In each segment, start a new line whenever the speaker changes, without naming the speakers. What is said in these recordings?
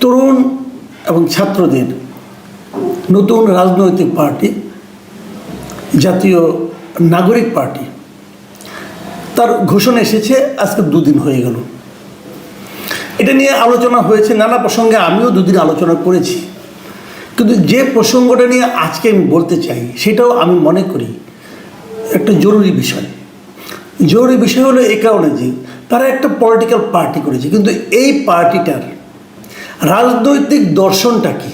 তরুণ এবং ছাত্রদের নতুন রাজনৈতিক পার্টি, জাতীয় নাগরিক পার্টি, তার ঘোষণা এসেছে, আজকে দুদিন হয়ে গেল। এটা নিয়ে আলোচনা হয়েছে, নানা প্রসঙ্গে আমিও দুদিন আলোচনা করেছি। কিন্তু যে প্রসঙ্গটা নিয়ে আজকে আমি বলতে চাই, সেটাও আমি মনে করি, একটা জরুরি বিষয়। জরুরি বিষয় হলো এ কারণে যে, তারা একটা পলিটিক্যাল পার্টি করেছে, কিন্তু এই পার্টিটার রাজনৈতিক দর্শনটা কি?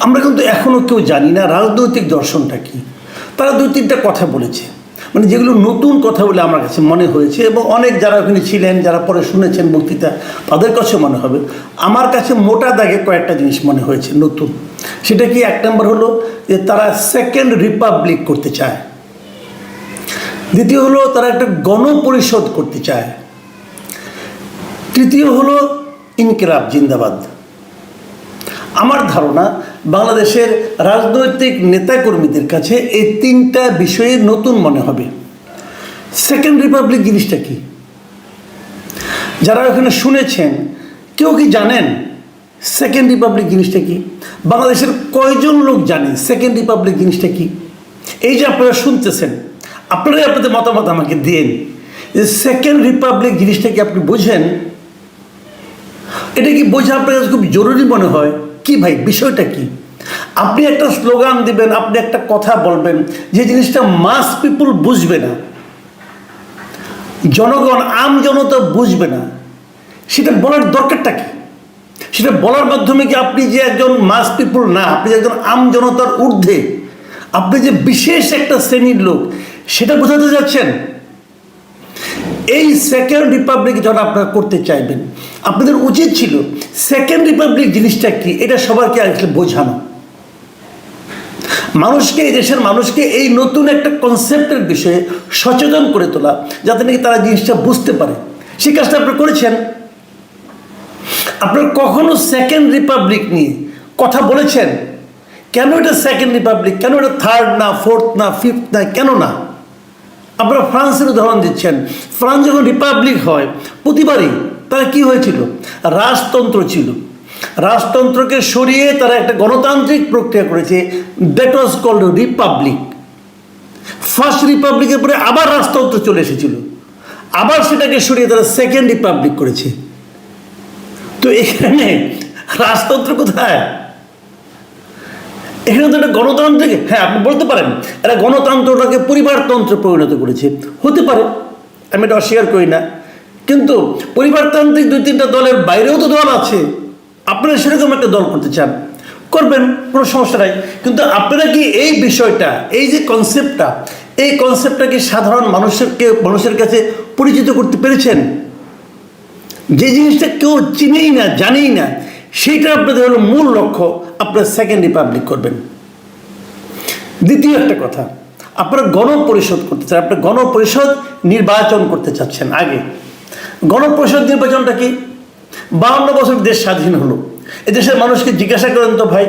আমরা কিন্তু এখনও কেউ জানি না রাজনৈতিক দর্শনটা কি। তারা দুই তিনটা কথা বলেছে। মানে যেগুলো নতুন কথা বলে আমার কাছে মনে হয়েছে এবং অনেক যারা ওখানে ছিলেন, যারা পরে শুনেছেন বক্তৃতা, তাদের কাছে মনে হবে। আমার কাছে মোটা দাগে কয়েকটা জিনিস মনে হয়েছে নতুন। সেটা কি এক নম্বর হলো যে তারা সেকেন্ড রিপাবলিক করতে চায়। দ্বিতীয় হলো তারা একটা গণপরিষদ করতে চায়। তৃতীয় হলো ইনকিলাব জিন্দাবাদ। আমার ধারণা, বাংলাদেশের রাজনৈতিক নেতাকর্মীদের কাছে এই তিনটা বিষয়ে নতুন মনে হবে। সেকেন্ড রিপাবলিক জিনিসটা কি? যারা ওখানে শুনেছেন, কেউ কি জানেন সেকেন্ড রিপাবলিক জিনিসটা কি? বাংলাদেশের কয়জন লোক জানে সেকেন্ড রিপাবলিক জিনিসটা কি? এই যে আপনারা শুনতেছেন, আপনারাই আপনাদের মতামত আমাকে দিন যে সেকেন্ড রিপাবলিক জিনিসটা কি আপনি বোঝেন? এটা কি বোঝা আপনার কাছে খুব জরুরি মনে হয়? কি ভাই, বিষয়টা কি? আপনি একটা স্লোগান দিবেন, আপনি একটা কথা বলবেন, যে জিনিসটা মাস পিপুল বুঝবে না। জনগণ, আম জনতা বুঝবে না। সেটা বলার দরকারটা কি? সেটা বলার মাধ্যমে কি আপনি যে একজন মাস পিপুল না, আপনি যে একজন আম জনতার ঊর্ধ্বে, আপনি যে বিশেষ একটা শ্রেণির লোক, সেটা বোঝাতে যাচ্ছেন? এই সেকেন্ড রিপাবলিক যখন আপনারা করতে চাইবেন আপনাদের উচিত ছিল সেকেন্ড রিপাবলিক জিনিসটা কি? এটা সবারকে আসলে বোঝানো। মানুষকে, এই দেশের মানুষকে এই নতুন একটা কনসেপ্টের বিষয়ে সচেতন করে তোলা, যাতে নাকি তারা জিনিসটা বুঝতে পারে। সেই কাজটা আপনি করেছেন? আপনার কখনো সেকেন্ড রিপাবলিক নিয়ে কথা বলেছেন? কেন এটা সেকেন্ড রিপাবলিক কেন এটা থার্ড না ফোর্থ না ফিফথ না, কেন না? আপনারা ফ্রান্সের উদাহরণ দিচ্ছেন। ফ্রান্স যখন রিপাবলিক হয়, প্রতিবারই তারা কি হয়েছিল? রাজতন্ত্র ছিল। রাজতন্ত্রকে সরিয়ে তারা একটা গণতান্ত্রিক প্রক্রিয়া করেছে। That was called republic first রিপাবলিকের পরে আবার রাজতন্ত্র চলে এসেছিল। আবার সেটাকে সরিয়ে তারা সেকেন্ড রিপাবলিক করেছে। তো এখানে রাজতন্ত্র কোথায়? এখানে তো একটা গণতান্ত্রিক হ্যাঁ আপনি বলতে পারেন, এরা গণতন্ত্রটাকে পরিবারতন্ত্রে পরিণত করেছে। হতে পারে, আমি এটা অস্বীকার করি না। কিন্তু পরিবারতান্ত্রিক দুই তিনটা দলের বাইরেও তো দল আছে। আপনারা সেরকম একটা দল করতে চান। করবেন, কোনো সমস্যা নাই। কিন্তু আপনারা কি এই বিষয়টা, এই যে কনসেপ্টটা এই কনসেপ্টটা কি সাধারণ মানুষেরকে, মানুষের কাছে পরিচিত করতে পেরেছেন? যে জিনিসটা কেউ চিনেই না, জানেই না সেইটা আপনাদের হলো মূল লক্ষ্য। আপনারা সেকেন্ড রিপাবলিক করবেন। দ্বিতীয় একটা কথা, আপনারা গণপরিষদ করতে চান, আপনারা গণপরিষদ নির্বাচন করতে চাচ্ছেন আগে। গণপরিষদ নির্বাচনটা কি? বাউন্ন বছর দেশ স্বাধীন হলো। এদেশের মানুষকে জিজ্ঞাসা করেন তো ভাই,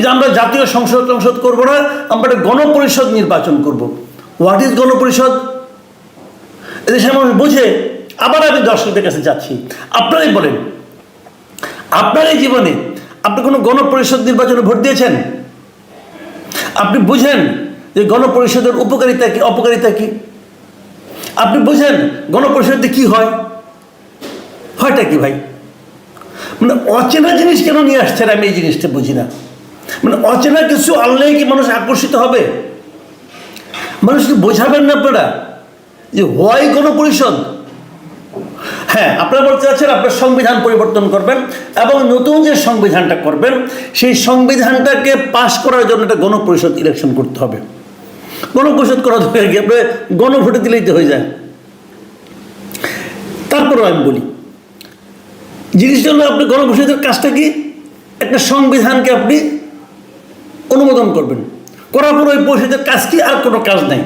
যে আমরা জাতীয় সংসদ সংসদ করব না, আমরা গণপরিষদ নির্বাচন করব। হোয়াট ইজ গণপরিষদ? এদেশের মানুষ বুঝে, আবার আমি দর্শকদের কাছে যাচ্ছি। আপনারাই বলেন আপনার এই জীবনে আপনি কোনো গণপরিষদ নির্বাচনে ভোট দিয়েছেন? আপনি বুঝেন যে গণপরিষদের উপকারিতা কি, অপকারিতা কি? আপনি বুঝেন গণপরিষদে কি হয়? হয়টা কি ভাই? মানে অচেনা জিনিস কেন নিয়ে আসছেন আমি এই জিনিসটা বুঝি না। মানে অচেনা কিছু আনলেই কি মানুষ আকর্ষিত হবে? মানুষকে বোঝাবেন না আপনারা যে হয় গণপরিষদ হ্যাঁ আপনারা বলতে চাচ্ছেন আপনার সংবিধান পরিবর্তন করবেন এবং নতুন যে সংবিধানটা করবেন, সেই সংবিধানটাকে পাশ করার জন্য একটা গণপরিষদ ইলেকশন করতে হবে। গণপরিষদ করা দরকার কি আপনি গণভোটে দিলেই তো হয়ে যায়। তারপরেও আমি বলি জিনিসটা হলো আপনি গণপরিষদের কাজটা কি? একটা সংবিধানকে আপনি অনুমোদন করবেন। করার পর ওই পরিষদের কাজ কি? আর কোনো কাজ নাই।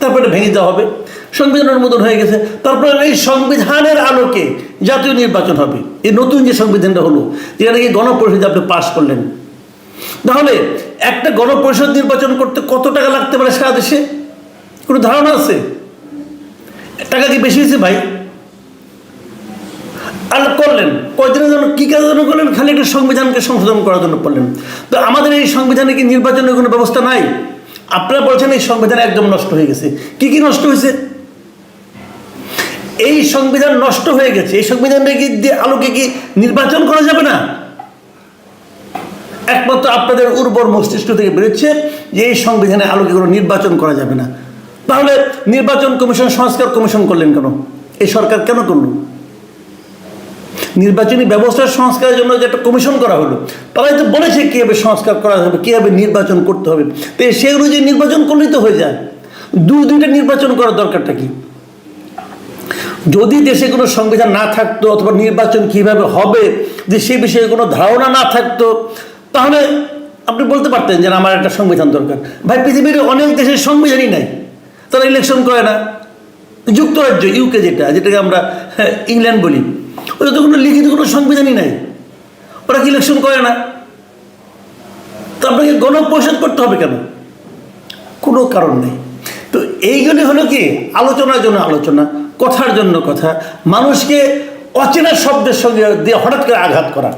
তারপরে ভেঙে দেওয়া হবে। সংবিধান অনুমোদন হয়ে গেছে। তারপরে এই সংবিধানের আলোকে জাতীয় নির্বাচন হবে। এই নতুন যে সংবিধানটা হলো যেটা নাকি গণপরিষদে আপনি পাশ করলেন। তাহলে একটা গণপরিষদ নির্বাচন করতে কত টাকা লাগতে পারে সারা দেশে? কোনো ধারণা আছে? টাকা কি বেশি হয়েছে ভাই? আর করলেন। কয়দিনের জন্য, কি কেন করলেন? খালি একটা সংবিধানকে সংশোধন করার জন্য করলেন। তো আমাদের এই সংবিধানে কি নির্বাচনের কোনো ব্যবস্থা নাই? আপনারা বলছেন এই সংবিধান একদম নষ্ট হয়ে গেছে। কি কি নষ্ট হয়েছে? এই সংবিধান নষ্ট হয়ে গেছে। এই সংবিধানটা কি দিয়ে আলোকে কি নির্বাচন করা যাবে না? একমাত্র আপনাদের উর্বর মস্তিষ্ক থেকে বেরোচ্ছে যে এই সংবিধানে আলোকে কোনো নির্বাচন করা যাবে না। তাহলে নির্বাচন কমিশন, সংস্কার কমিশন করলেন কেন? এই সরকার কেন করল? নির্বাচনী ব্যবস্থার সংস্কারের জন্য যে একটা কমিশন করা হলো তারাই তো বলেছে কীভাবে সংস্কার করা হবে কীভাবে নির্বাচন করতে হবে। তো সেই অনুযায়ী নির্বাচন করলেই তো হয়ে যায়। দু দুইটা নির্বাচন করার দরকারটা কি? যদি দেশে কোনো সংবিধান না থাকতো অথবা নির্বাচন কীভাবে হবে, যে সেই বিষয়ে কোনো ধারণা না থাকতো, তাহলে আপনি বলতে পারতেন যে আমার একটা সংবিধান দরকার। ভাই, পৃথিবীর অনেক দেশের সংবিধানই নাই। তারা ইলেকশন করে না। যুক্তরাজ্য ইউকে যেটা, যেটাকে আমরা ইংল্যান্ড বলি। ওটা তো কোনো লিখিত কোনো সংবিধানই নাই। ওরা কি ইলেকশন করে না? তো আপনাকে গণপরিষদ করতে হবে কেন? কোনো কারণ নেই। তো এইগুলি হলো কি, আলোচনার জন্য আলোচনা, কথার জন্য কথা, মানুষকে অচেনা শব্দের সঙ্গে দিয়ে হঠাৎ করে আঘাত করা।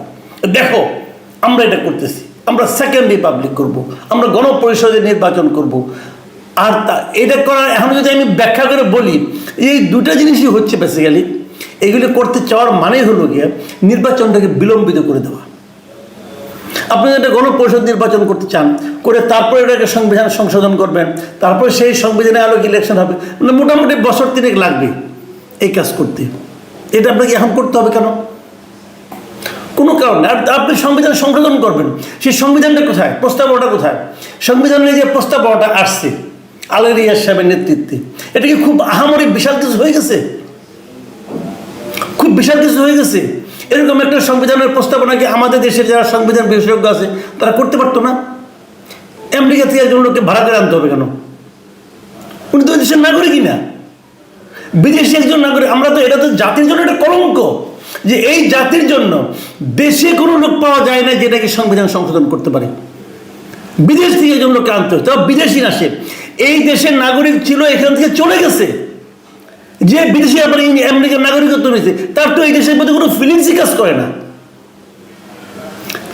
দেখো, আমরা এটা করতেছি। আমরা সেকেন্ড রিপাবলিক করব। আমরা গণপরিষদের নির্বাচন করব। আর তা, এটা করার, এখন যদি আমি ব্যাখ্যা করে বলি, এই দুটা জিনিসই হচ্ছে বেসিক্যালি এগুলি করতে চাওয়ার মানে হলো গিয়ে নির্বাচনটাকে বিলম্বিত করে দেওয়া। আপনি একটা গণপরিষদ নির্বাচন করতে চান, করে তারপরে এটাকে সংবিধান সংশোধন করবেন, তারপরে সেই সংবিধানে আলোকে ইলেকশন হবে মানে মোটামুটি বছর তিনেক লাগবে এই কাজ করতে। এটা আপনাকে এখন করতে হবে কেন? কোনো কারণ আর আপনি সংবিধান সংশোধন করবেন, সেই সংবিধানটা কোথায়? প্রস্তাবনাটা কোথায়? সংবিধানের যে প্রস্তাবনাটা আসছে, আলেরিয়া সাহেবের নেতৃত্বে, এটা কি খুব আহামরি বিশাল কিছু হয়ে গেছে? খুব বিশাল কিছু হয়ে গেছে। এরকম একটা সংবিধানের প্রস্তাবনা কি আমাদের দেশের যারা সংবিধান বিশেষজ্ঞ আছে, তারা করতে পারতো না? আমেরিকা থেকে একজন লোককে ভাড়া করে আনতে হবে কেন? উনি তো দেশের নাগরিকই না। বিদেশি একজন নাগরিক, আমরা তো এটা তো জাতির জন্য একটা কলঙ্ক যে এই জাতির জন্য দেশে কোনো লোক পাওয়া যায় না যেটাকে সংবিধান সংশোধন করতে পারে। বিদেশ থেকে একজন লোককে আনতে তবে বিদেশি না সে। এই দেশের নাগরিক ছিল, এখান থেকে চলে গেছে। যে বিদেশি আবার আমেরিকার নাগরিকত্ব নিয়েছে, তার তো এই দেশের প্রতি কোনো ফিলিংসই কাজ করে না।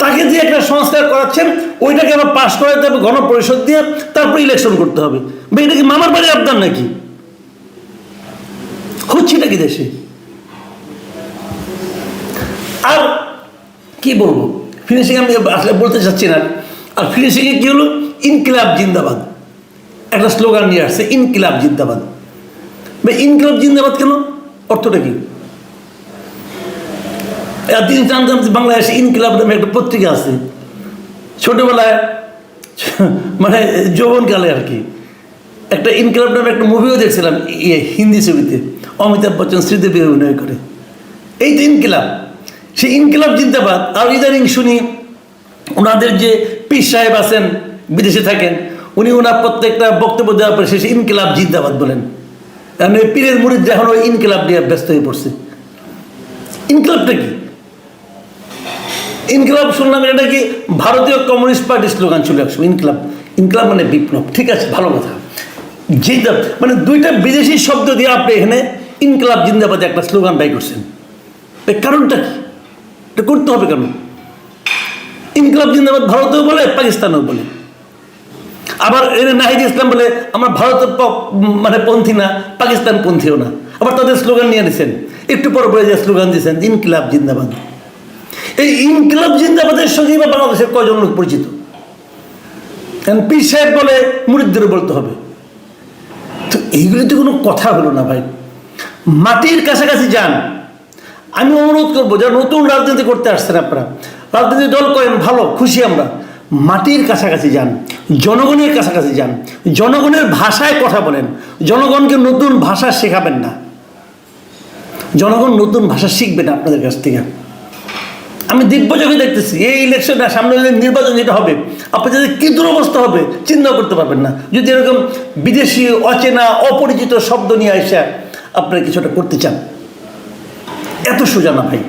তাকে যে একটা সংস্কার করাচ্ছেন, ওইটাকে আবার পাশ করাতে হবে গণপরিষদ দিয়ে তারপর ইলেকশন করতে হবে। এটা কি মামার বাড়ির আবদার নাকি? হচ্ছে নাকি দেশে? আর কি বলব? ফিনিশিং আমি আসলে বলতে চাচ্ছি না। আর ফিনিশিংয়ে কি হলো? ইনকিলাব জিন্দাবাদ। একটা স্লোগান নিয়ে আসছে, ইনকিলাব জিন্দাবাদ। বা ইনকিলাব জিন্দাবাদ কেন? অর্থটা কি? এতদিন জানতাম যে বাংলাদেশে ইনকিলাব নামে একটা পত্রিকা আছে। ছোটবেলায় মানে যৌবনকালে আর কি, একটা ইনকিলাব নামে একটা মুভিও দেখছিলাম ইয়ে হিন্দি ছবিতে। অমিতাভ বচ্চন, শ্রীদেবী অভিনয় করে। এই তো ইনকিলাব, সেই ইনকিলাব জিন্দাবাদ, আর ইদানিং শুনি ওনাদের যে পীর সাহেব আছেন, বিদেশে থাকেন, উনি ওনার প্রত্যেকটা বক্তব্য দেওয়ার পরে শেষে ইনকিলাব জিন্দাবাদ বলেন। কারণ ওই পীরের মুরিদ এখন ওই ইনকিলাব নিয়ে ব্যস্ত হয়ে পড়ছে। ইনকিলাবটা কি? ইনকিলাব শুনলাম এটা কি ভারতীয় কমিউনিস্ট পার্টির স্লোগান ছিল একসময়, ইনকিলাব। ইনকিলাব মানে বিপ্লব। ঠিক আছে, ভালো কথা। জিন্দাব মানে দুইটা বিদেশি শব্দ দিয়ে আপনি এখানে ইনকিলাব জিন্দাবাদে একটা স্লোগান ব্যয় করছেন। এর কারণটা কি? এটা করতে হবে কেন? ইনকিলাব জিন্দাবাদ ভারতেও বলে, পাকিস্তানেও বলে। আবার এর নাহিদ ইসলাম বলে, আমরা ভারতের মানে পন্থী না, পাকিস্তান পন্থীও না। আবার তাদের স্লোগান নিয়ে নিছেন। একটু পর পরে যে স্লোগান দিয়েছেন ইনকিলাব জিন্দাবাদ। এই ইনকিলাব জিন্দাবাদের সঙ্গে বা বাংলাদেশের কয়জন লোক পরিচিত? কারণ সাহেব বলে মুরিদদেরও বলতে হবে। তো এইগুলি তো কোনো কথা হলো না ভাই। মাটির কাছাকাছি যান। আমি অনুরোধ করব, যারা নতুন রাজনীতি করতে আসছেন আপনারা, রাজনীতি দল করেন, ভালো, খুশি আমরা। মাটির কাছাকাছি যান, জনগণের কাছাকাছি যান, জনগণের ভাষায় কথা বলেন, জনগণকে নতুন ভাষা শেখাবেন না। জনগণ নতুন ভাষা শিখবে না আপনাদের কাছ থেকে। আমি দিব্যযোগে দেখতেছি, এই ইলেকশনটা সামনে নির্বাচন যেটা হবে, আপনি যদি কী দুরবস্থা হবে চিন্তা করতে পারবেন না। যদি এরকম বিদেশি অচেনা, অপরিচিত শব্দ নিয়ে আসা আপনারা কিছুটা করতে চান, এত সোজা না ভাই।